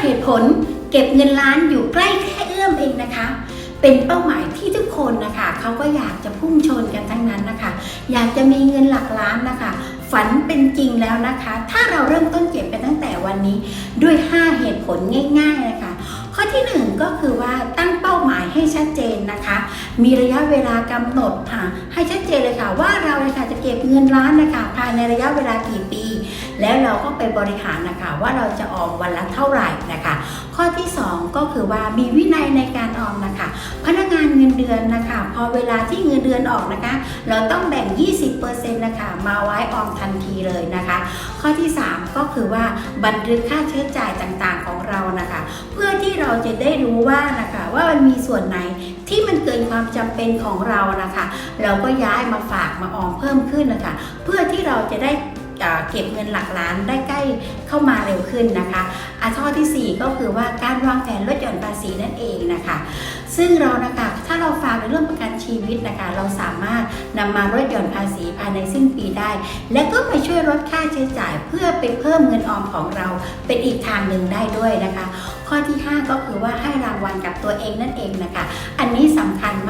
5เหตุผล เก็บเงินล้านอยู่ใกล้แค่เอื้อมเองนะคะ เป็นเป้าหมายที่ทุกคนนะคะเขาก็อยากจะพุ่งชนกันทั้งนั้นนะคะ อยากจะมีเงินหลักล้านนะคะ ฝันเป็นจริงแล้วนะคะ ถ้าเราเริ่มต้นเก็บกันตั้งแต่วันนี้ด้วย 5 เหตุผลง่าย ๆ นะคะ ข้อที่ 1 ก็คือว่าตั้งเป้าหมายให้ชัดเจนนะคะ มีระยะเวลากำหนดค่ะให้ชัดเจนเลยค่ะว่าเราเลยค่ะจะเก็บเงินล้านนะคะภายในระยะเวลากี่ปี แล้วเราก็ไปบริหารนะคะว่าเราจะออมวันละเท่าไหร่นะคะ ข้อที่ 2 ก็คือว่ามีวินัยในการออมนะคะ พนักงานเงินเดือนนะคะ พอเวลาที่เงินเดือนออกนะคะ เราต้องแบ่ง 20%นะคะมาไว้ออมทันทีเลยนะคะ ข้อที่ 3 ก็คือว่าบันทึกค่าใช้จ่ายต่างๆของเรานะคะ เพื่อที่เราจะได้รู้ว่านะคะว่ามันมีส่วนไหนที่มันเกินความจำเป็นของเรานะคะ เราก็ย้ายมาฝากมาออมเพิ่มขึ้นนะคะ เพื่อที่เราจะได้ เก็บเงินหลักล้านได้ใกล้เข้ามาเร็วขึ้นนะคะอะข้อทีสี่ 4 ก็คือว่าการวางแผนลดหย่อนภาษีนั่นเองนะคะ ซึ่งเรานะคะถ้าเราฝากในเรื่องประกันชีวิตนะคะ เราสามารถนำมาลดหย่อนภาษีภายในสิ้นปีได้ และก็ไปช่วยลดค่าใช้จ่ายเพื่อไปเพิ่มเงินออมของเราเป็นอีกทางหนึ่งได้ด้วยนะคะ ข้อที่ 5 ก็คือว่าให้รางวัลกับตัวเองนั่นเองนะคะ อันนี้สำคัญม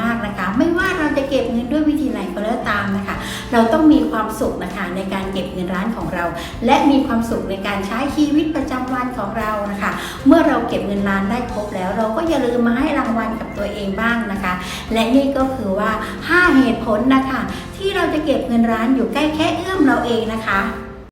เราต้องมีความสุขนะคะในการเก็บเงินร้านของเรา และมีความสุขในการใช้ชีวิตประจำวันของเรานะคะ เมื่อเราเก็บเงินร้านได้ครบแล้ว เราก็อย่าลืมมาให้รางวัลกับตัวเองบ้างนะคะ และนี่ก็คือว่า 5 เหตุผลนะคะ ที่เราจะเก็บเงินร้านอยู่ใกล้แค่เอื้อมเราเองนะคะ